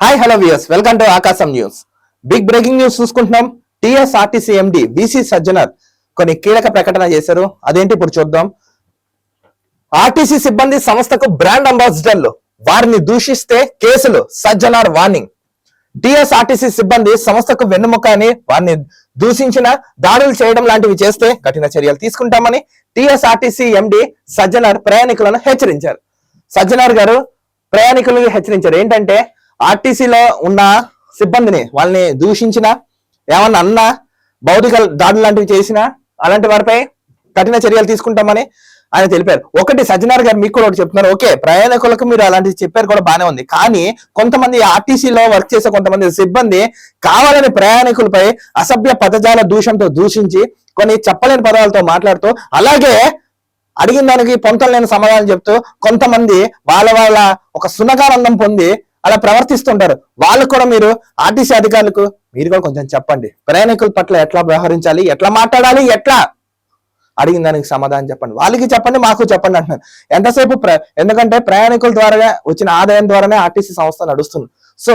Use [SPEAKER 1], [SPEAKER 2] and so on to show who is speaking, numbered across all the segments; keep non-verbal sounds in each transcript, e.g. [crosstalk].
[SPEAKER 1] Hi hello viewers welcome to Aakasam news big breaking news చూసుకుంటున్నాం. TSRTC MD VC Sajjanar కొన్ని కీలక ప్రకటన చేశారు. అదేంటి ఇప్పుడు చూద్దాం. ఆర్టీసీ సిబ్బంది సంస్థకు బ్రాండ్ అంబాసిడర్లు వారిని దూషిస్తే కేసులు. సజ్జనార్ వార్నింగ్. టిఎస్ఆర్టీసీ సిబ్బంది సంస్థకు వెన్నుముక అని వారిని దూషించిన దాడులు చేయడం లాంటివి చేస్తే కఠిన చర్యలు తీసుకుంటామని టిఎస్ఆర్టీసీ ఎండి సజ్జనార్ ప్రయాణికులను హెచ్చరించారు. సజ్జనార్ గారు ప్రయాణికులను హెచ్చరించారు. ఏంటంటే ఆర్టీసీలో ఉన్న సిబ్బందిని వాళ్ళని దూషించిన ఏమన్నా అన్నా భౌతిక దాడులు లాంటివి చేసినా అలాంటి వారిపై కఠిన చర్యలు తీసుకుంటామని ఆయన తెలిపారు. ఒకటి సజ్జనార్ గారు మీకు కూడా ఒకటి చెప్తున్నారు. ఓకే ప్రయాణికులకు మీరు అలాంటివి చెప్పారు కూడా బానే ఉంది. కానీ కొంతమంది ఆర్టీసీలో వర్క్ చేసే కొంతమంది సిబ్బంది కావాలని ప్రయాణికులపై అసభ్య పదజాల దూషంతో దూషించి కొన్ని చెప్పలేని పదాలతో మాట్లాడుతూ అలాగే అడిగిన దానికి పొంతలు లేని సమాధానం చెప్తూ కొంతమంది వాళ్ళ వాళ్ళ ఒక సునకానందం పొంది అలా ప్రవర్తిస్తుంటారు. వాళ్ళకు కూడా మీరు ఆర్టీసీ అధికారులకు మీరు కూడా కొంచెం చెప్పండి. ప్రయాణికుల పట్ల ఎట్లా వ్యవహరించాలి? ఎట్లా మాట్లాడాలి? ఎట్లా? అడిగిన దానికి సమాధానం చెప్పండి. వాళ్ళకి చెప్పండి మాకు చెప్పండి అంటున్నారు. ఎంతసేపు ప్ర ఎందుకంటే ప్రయాణికుల ద్వారా వచ్చిన ఆదాయం ద్వారానే ఆర్టీసీ సంస్థ నడుస్తుంది. సో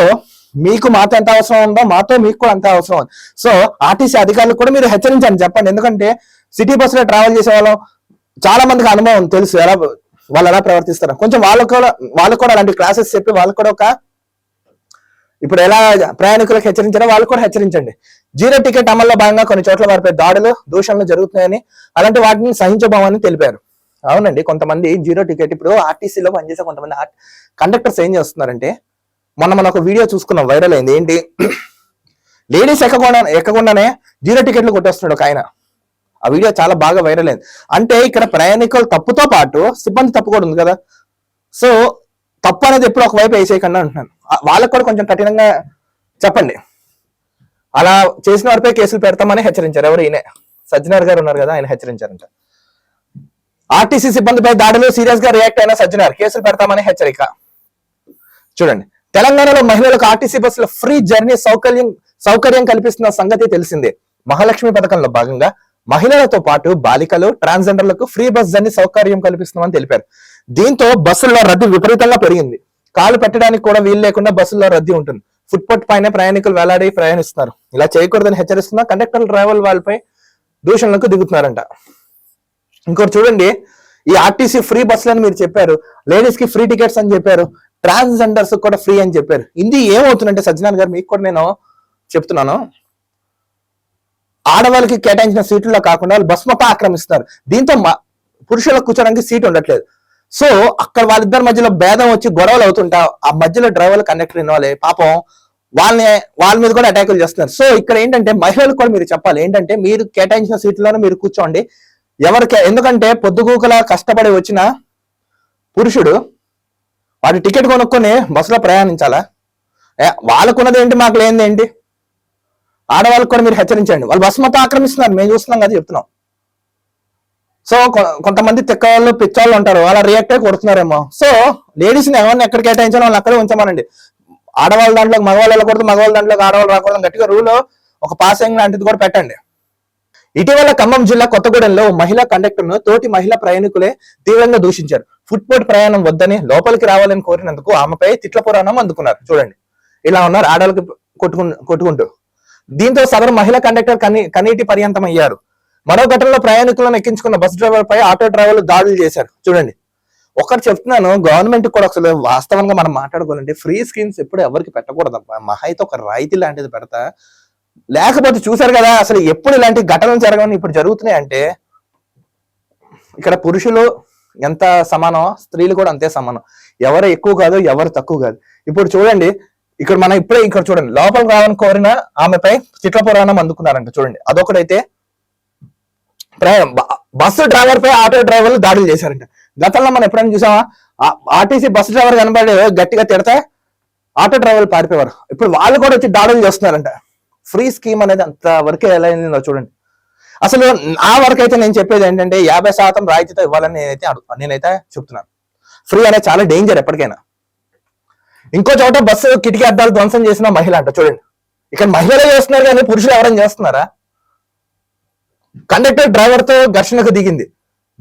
[SPEAKER 1] మీకు మాతో ఎంత అవసరం ఉందో మాతో మీకు కూడా అంత అవసరం ఉంది. సో ఆర్టీసీ అధికారులకు కూడా మీరు హెచ్చరించండి చెప్పండి. ఎందుకంటే సిటీ బస్సులో ట్రావెల్ చేసే వాళ్ళం చాలా మందికి అనుభవం తెలుసు. ఎలా వాళ్ళు ఎలా ప్రవర్తిస్తారు. కొంచెం వాళ్ళకు కూడా వాళ్ళకు కూడా అలాంటి క్లాసెస్ చెప్పి వాళ్ళకు కూడా ఒక ఇప్పుడు ఎలా ప్రయాణికులకు హెచ్చరించారో వాళ్ళు కూడా హెచ్చరించండి. జీరో టికెట్ అమల్లో భాగంగా కొన్ని చోట్ల వారిపై దాడులు దూషణలు జరుగుతున్నాయని అలాంటి వాటిని సహించబోమని తెలిపారు. అవునండి కొంతమంది జీరో టికెట్ ఇప్పుడు ఆర్టీసీలో పనిచేసే కొంతమంది కండక్టర్స్ ఏం చేస్తున్నారంటే మొన్న మన ఒక వీడియో చూసుకున్నాం వైరల్ అయింది. ఏంటి? [clears throat] లేడీస్ ఎక్కకుండా ఎక్కకుండానే జీరో టికెట్లు కొట్టేస్తున్నాడు ఒక ఆయన. ఆ వీడియో చాలా బాగా వైరల్ అయింది. అంటే ఇక్కడ ప్రయాణికుల తప్పుతో పాటు సిబ్బంది తప్పు కూడా ఉంది కదా. సో తప్పు అనేది ఎప్పుడు ఒకవైపు వేసేయకుండా అంటున్నాను. వాళ్ళకు కూడా కొంచెం కఠినంగా చెప్పండి. అలా చేసిన వారిపై కేసులు పెడతామని హెచ్చరించారు. ఎవరు? ఈయన. సజ్జనార్ గారు ఉన్నారు కదా ఆయన హెచ్చరించారంట. ఆర్టీసీ సిబ్బందిపై దాడులు సీరియస్గా రియాక్ట్ అయిన సజ్జనార్ కేసులు పెడతామని హెచ్చరిక. చూడండి. తెలంగాణలో మహిళలకు ఆర్టీసీ బస్సులో ఫ్రీ జర్నీ సౌకర్యం సౌకర్యం కల్పిస్తున్న సంగతి తెలిసిందే. మహాలక్ష్మి పథకంలో భాగంగా మహిళలతో పాటు బాలికలు ట్రాన్స్జెండర్లకు ఫ్రీ బస్ జర్నీ సౌకర్యం కల్పిస్తున్నామని తెలిపారు. దీంతో బస్సుల్లో రద్దీ విపరీతంగా పెరిగింది. కాలు పెట్టడానికి కూడా వీలు లేకుండా బస్సుల్లో రద్దీ ఉంటుంది. ఫుట్పాత్ పైన ప్రయాణికులు వేలాడి ప్రయాణిస్తున్నారు. ఇలా చేయకూడదని హెచ్చరిస్తున్నా కండక్టర్ డ్రైవర్ వాళ్ళపై దూషణలకు దిగుతున్నారంట. ఇంకోటి చూడండి ఈ ఆర్టీసీ ఫ్రీ బస్సులని మీరు చెప్పారు. లేడీస్కి ఫ్రీ టికెట్స్ అని చెప్పారు. ట్రాన్స్జెండర్స్ కూడా ఫ్రీ అని చెప్పారు. ఇది ఏమవుతుందంటే సజ్జనార్ గారు మీకు కూడా నేను చెప్తున్నాను. ఆడవాళ్ళకి కేటాయించిన సీట్లలో కాకుండా వాళ్ళు బస్ ఆక్రమిస్తున్నారు. దీంతో పురుషులకు కూర్చోడానికి సీట్ ఉండట్లేదు. సో అక్కడ వాళ్ళిద్దరి మధ్యలో భేదం వచ్చి గొడవలు అవుతుంటా ఆ మధ్యలో డ్రైవర్లు కండక్టర్ ఇన్వాల్వ్ పాపం వాళ్ళని వాళ్ళ మీద కూడా అటాకులు చేస్తున్నారు. సో ఇక్కడ ఏంటంటే మహిళలకు కూడా మీరు చెప్పాలి. ఏంటంటే మీరు కేటాయించిన సీట్లోనే మీరు కూర్చోండి. ఎవరికి ఎందుకంటే పొద్దుగూకలా కష్టపడి వచ్చిన పురుషుడు వాడు టికెట్ కొనుక్కొని బస్సులో ప్రయాణించాలా? వాళ్ళకున్నది ఏంటి మాకు లేనిది ఏంటి? ఆడవాళ్ళకి కూడా మీరు హెచ్చరించండి. వాళ్ళు బస్సు మొత్తం ఆక్రమిస్తున్నారు. మేము చూస్తున్నాం కదా చెప్తున్నాం. సో కొ- కొంతమంది తిక్కవాళ్ళు పిచ్చవాళ్ళు ఉంటారు. అలా రియాక్ట్ అయి కొడుతున్నారేమో. సో లేడీస్ని ఎవరిని ఎక్కడ కేటాయించాలో వాళ్ళని అక్కడే ఉంచమనండి. ఆడవాళ్ళ దాంట్లో మగవాళ్ళు వెళ్ళకూడదు మగవాళ్ళ దాంట్లో ఆడవాళ్ళు రాకూడదు. గట్టిగా రూల్ ఒక పాసింగ్ లాంటిది కూడా పెట్టండి. ఇటీవల ఖమ్మం జిల్లా కొత్తగూడెంలో మహిళా కండక్టర్ను తోటి మహిళా ప్రయాణికులే తీవ్రంగా దూషించారు. ఫుట్పాత్ ప్రయాణం వద్దని లోపలికి రావాలని కోరినందుకు ఆమెపై తిట్ల పురాణం అందుకున్నారు. చూడండి. ఇలా ఉన్నారు ఆడవాళ్ళకి కొట్టుకు కొట్టుకుంటూ. దీంతో సదరు మహిళా కండక్టర్ కనీ కనీటి పర్యంతం అయ్యారు మరో ఘటనలో ప్రయాణికులను ఎక్కించుకున్న బస్ డ్రైవర్ పై ఆటో డ్రైవర్లు దాడులు చేశారు. చూడండి. ఒకటి చెప్తున్నాను గవర్నమెంట్ కూడా అసలు వాస్తవంగా మనం మాట్లాడుకోవాలంటే ఫ్రీ స్కీమ్స్ ఎప్పుడు ఎవరికి పెట్టకూడదు. అబ్బా. మహా అయితే ఒక రాయితీ లాంటిది పెడతా. లేకపోతే చూసారు కదా అసలు ఎప్పుడు ఇలాంటి ఘటనలు జరగవని ఇప్పుడు జరుగుతున్నాయి అంటే ఇక్కడ పురుషులు ఎంత సమానం స్త్రీలు కూడా అంతే సమానం. ఎవరు ఎక్కువ కాదు ఎవరు తక్కువ కాదు. ఇప్పుడు చూడండి ఇక్కడ మనం ఇప్పుడే ఇక్కడ చూడండి లోపల రావాలని కోరిన ఆమెపై చిట్ల పురాణం అందుకున్నారంట చూడండి. అదొకటైతే బస్సు డ్రైవర్ పై ఆటో డ్రైవర్లు దాడులు చేశారంట. గతంలో మనం ఎప్పుడైనా చూసామా? ఆ- ఆర్టీసీ బస్సు డ్రైవర్ కనబడి గట్టిగా తిడితే ఆటో డ్రైవర్లు పారిపోయారు ఇప్పుడు వాళ్ళు కూడా వచ్చి దాడులు చేస్తున్నారంట. ఫ్రీ స్కీమ్ అనేది అంత వరకే ఎలా అయిందో చూడండి. అసలు నా వరకు అయితే నేను చెప్పేది ఏంటంటే యాభై శాతం రాయితీతో ఇవ్వాలని నేనైతే అడుగు నేనైతే చెప్తున్నాను. ఫ్రీ అనేది చాలా డేంజర్ ఎప్పటికైనా. ఇంకో చోట బస్సు కిటికీ అద్దాలు ధ్వంసం చేసిన మహిళ అంట చూడండి. ఇక్కడ మహిళలే చేస్తున్నారు కానీ పురుషులు ఎవరైనా చేస్తున్నారా? కండక్టర్ డ్రైవర్తో ఘర్షణకు దిగింది.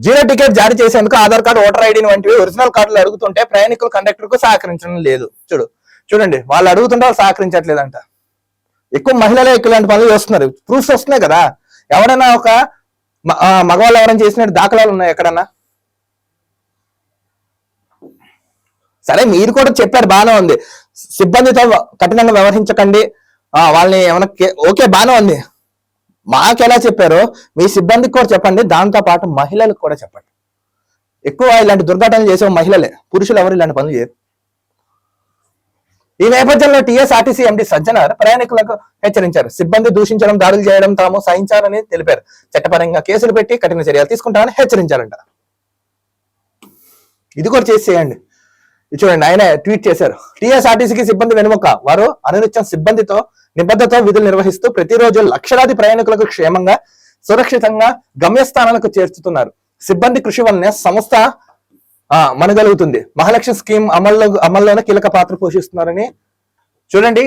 [SPEAKER 1] జీరో టికెట్ జారీ చేసేందుకు ఆధార్ కార్డు ఓటర్ ఐడి వంటివి ఒరిజినల్ కార్డులు అడుగుతుంటే ప్రయాణికులు కండక్టర్కు సహకరించడం లేదు. చూడు చూడండి వాళ్ళు అడుగుతుంటే వాళ్ళు సహకరించట్లేదంట. ఎక్కువ మహిళలే ఎక్కువ ఇలాంటి పనులు చేస్తున్నారు. ప్రూఫ్స్ వస్తున్నాయి కదా. ఎవరైనా ఒక మ- ఆ, మగవాళ్ళు ఎవరైనా చేసినట్టు దాఖలాలు ఉన్నాయి ఎక్కడన్నా? సరే మీరు కూడా చెప్పారు బాగానే ఉంది. సిబ్బందితో కఠినంగా వ్యవహరించకండి. వాళ్ళని ఏమైనా ఓకే బాగానే ఉంది. మాకెలా చెప్పారో మీ సిబ్బందికి కూడా చెప్పండి దాంతో పాటు మహిళలకు కూడా చెప్పండి. ఎక్కువ ఇలాంటి దుర్ఘటనలు చేసే మహిళలే పురుషులు ఎవరు ఇలాంటి పనులు చేయరు. ఈ నేపథ్యంలో టీఎస్ఆర్టీసీ ఎండి సజ్జనార్ ప్రయాణికులకు హెచ్చరించారు. సిబ్బంది దూషించడం దాడులు చేయడం తాము సహించారని తెలిపారు. చట్టపరంగా కేసులు పెట్టి కఠిన చర్యలు తీసుకుంటామని హెచ్చరించారంట. ఇది కూడా చేసి చేయండి. చూడండి ఆయన ట్వీట్ చేశారు. టీఎస్ఆర్టీసీకి సిబ్బంది వెనుమొక్క వారు అనునిత్యం సిబ్బందితో నిబద్ధతో విధులు నిర్వహిస్తూ ప్రతిరోజు లక్షలాది ప్రయాణికులకు క్షేమంగా సురక్షితంగా గమ్యస్థానాలకు చేర్చుతున్నారు. సిబ్బంది కృషి వల్లనే సంస్థ ఆ, మనగలుగుతుంది. మహాలక్ష్మి స్కీమ్ అమల్లో అమల్లోనే కీలక పాత్ర పోషిస్తున్నారని చూడండి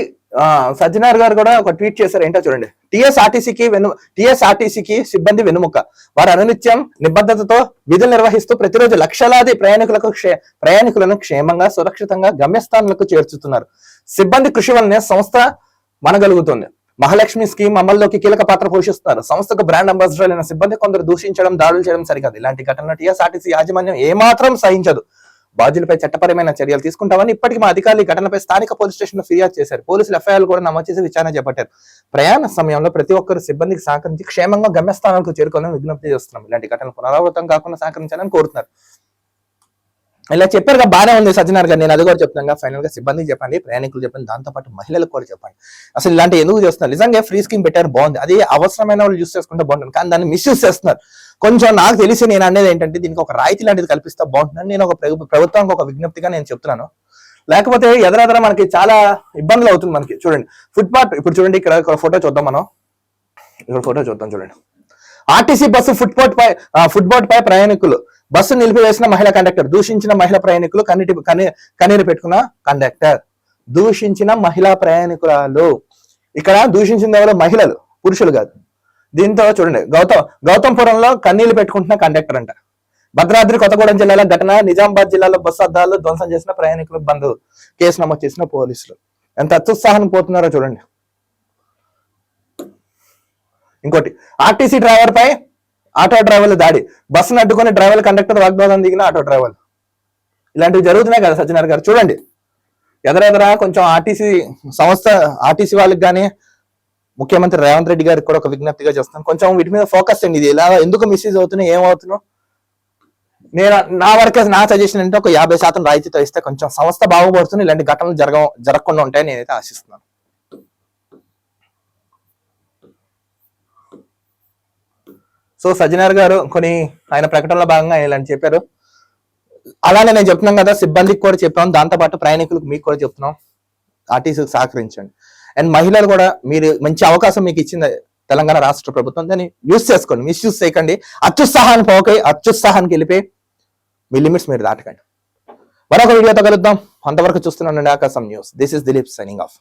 [SPEAKER 1] సజ్జనార్ గారు కూడా ఒక ట్వీట్ చేశారు ఏంటో చూడండి. టీఎస్ఆర్టీసీకి వెను టీఎస్ఆర్టీసీకి సిబ్బంది వెనుముక వారు అనునిత్యం నిబద్ధతతో విధులు నిర్వహిస్తూ ప్రతిరోజు లక్షలాది ప్రయాణికులకు క్షే ప్రయాణికులను క్షేమంగా సురక్షితంగా గమ్యస్థానాలకు చేర్చుతున్నారు. సిబ్బంది కృషి వల్లనే సంస్థ మనగలుగుతుంది. మహాలక్ష్మి స్కీమ్ అమల్లోకి కీలక పాత్ర పోషిస్తున్నారు. సంస్థకు బ్రాండ్ అంబాసిడర్ అయిన సిబ్బంది కొందరు దూషించడం దాడులు చేయడం సరికాదు. ఇలాంటి ఘటనలు టీఎస్ఆర్టీసీ యాజమాన్యం ఏమాత్రం సహించదు. బాధ్యులపై చట్టపరమైన చర్యలు తీసుకుంటామని ఇప్పటికీ మా అధికారులు ఘటనపై స్థానిక పోలీస్ స్టేషన్లో ఫిర్యాదు చేశారు. పోలీసులు ఎఫ్ఐఆర్ కూడా నమోదు చేసి విచారణ చేపట్టారు. ప్రయాణ సమయంలో ప్రతి ఒక్కరు సిబ్బందికి సహకరించి క్షేమంగా గమ్యస్థానాలకు చేరుకోవాలని విజ్ఞప్తి చేస్తున్నాం. ఇలాంటి ఘటనలు పునరావృతం కాకుండా సహకరించాలని కోరుతున్నారు. ఇలా చెప్పారు కదా బాగానే ఉంది సత్యనారాయణ గారు. నేను అది కూడా చెప్తాను ఫైనల్గా సిబ్బందికి చెప్పండి ప్రయాణికులు చెప్పండి దాంతోపాటు మహిళలకు కూడా చెప్పండి. అసలు ఇలాంటి ఎందుకు చేస్తున్నారు? నిజంగా ఫ్రీ స్కీమ్ పెట్టారు బాగుంది. అది అవసరమైన వాళ్ళు యూస్ చేసుకుంటే బాగుంటుంది కానీ దాన్ని మిస్యూజ్ చేస్తున్నారు. కొంచెం నాకు తెలిసి నేను అనేది ఏంటంటే దీనికి ఒక రాయితీ లాంటిది కల్పిస్తే బాగుంటుందని నేను ఒక ప్రభుత్వానికి ఒక విజ్ఞప్తిగా నేను చెప్తున్నాను. లేకపోతే ఎదరెదర మనకి చాలా ఇబ్బందులు అవుతుంది మనకి. చూడండి ఫుట్పాత్ ఇప్పుడు చూడండి ఇక్కడ ఫోటో చూద్దాం మనం. ఇక్కడ ఫోటో చూద్దాం చూడండి. ఆర్టీసీ బస్సు ఫుట్పాత్ పై ఆ, ఫుట్పాత్ పై ప్రయాణికులు బస్సు నిలిపివేసిన మహిళ కండక్టర్ దూషించిన మహిళ ప్రయాణికులు కన్నీటి కన్నీరు పెట్టుకున్న కండక్టర్ దూషించిన మహిళా ప్రయాణికురాలు. ఇక్కడ దూషించింది ఎవరు? మహిళలు పురుషులు కాదు. దీంతో చూడండి గౌతమ్ గౌతంపురంలో కన్నీళ్ళు పెట్టుకుంటున్న కండక్టర్ అంట. భద్రాద్రి కొత్తగూడెం జిల్లాలో ఘటన నిజామాబాద్ జిల్లాలో బస్సు అద్దాలు ధ్వంసం చేసిన ప్రయాణికులు బంధు కేసు నమోదు చేసిన పోలీసులు. ఎంత అత్యుత్సాహం పోతున్నారో చూడండి. ఇంకోటి ఆర్టీసీ డ్రైవర్ పై ఆటో డ్రైవర్లు దాడి. బస్సును అడ్డుకుని డ్రైవర్ కండక్టర్ వాగ్వాదం దిగిన ఆటో డ్రైవర్. ఇలాంటివి జరుగుతున్నాయి కదా సత్యనారాయణ గారు. చూడండి. ఎదరెదరా కొంచెం ఆర్టీసీ సంస్థ ఆర్టీసీ వాళ్ళకి కానీ ముఖ్యమంత్రి రేవంత్ రెడ్డి గారికి కూడా ఒక విజ్ఞప్తిగా చేస్తాను కొంచెం వీటి మీద ఫోకస్ చేయండి. ఇది ఇలా ఎందుకు మిస్యూజ్ అవుతున్నాయి ఏమవుతున్నావు నేను నా వరకే నా సజెషన్ అంటే ఒక యాభై శాతం రాయితీతో ఇస్తే కొంచెం సంస్థ బాగుపడుతుంది ఇలాంటి ఘటనలు జరగ జరగకుండా ఉంటాయని నేనైతే ఆశిస్తున్నాను. సో సజ్జనార్ గారు కొన్ని ఆయన ప్రకటనలో భాగంగా ఆయన ఇలాంటి చెప్పారు. అలానే నేను చెప్తున్నాం కదా సిబ్బందికి కూడా చెప్పాం దాంతో పాటు ప్రయాణికులకు మీకు కూడా చెప్తున్నాం. ఆర్టీసీకి సహకరించండి. అండ్ మహిళలు కూడా మీరు మంచి అవకాశం మీకు ఇచ్చింది తెలంగాణ రాష్ట్ర ప్రభుత్వం. దాన్ని యూస్ చేసుకోండి. మిస్యూజ్ చేయకండి. అత్యుత్సాహాన్ని పోకై అత్యుత్సాహానికి వెళ్ళిపోయి మీ లిమిట్స్ మీరు దాటకండి. మరొక వీడియోతో కలుద్దాం. అంతవరకు చూస్తున్నాను Aakasam news. This is Dilip signing off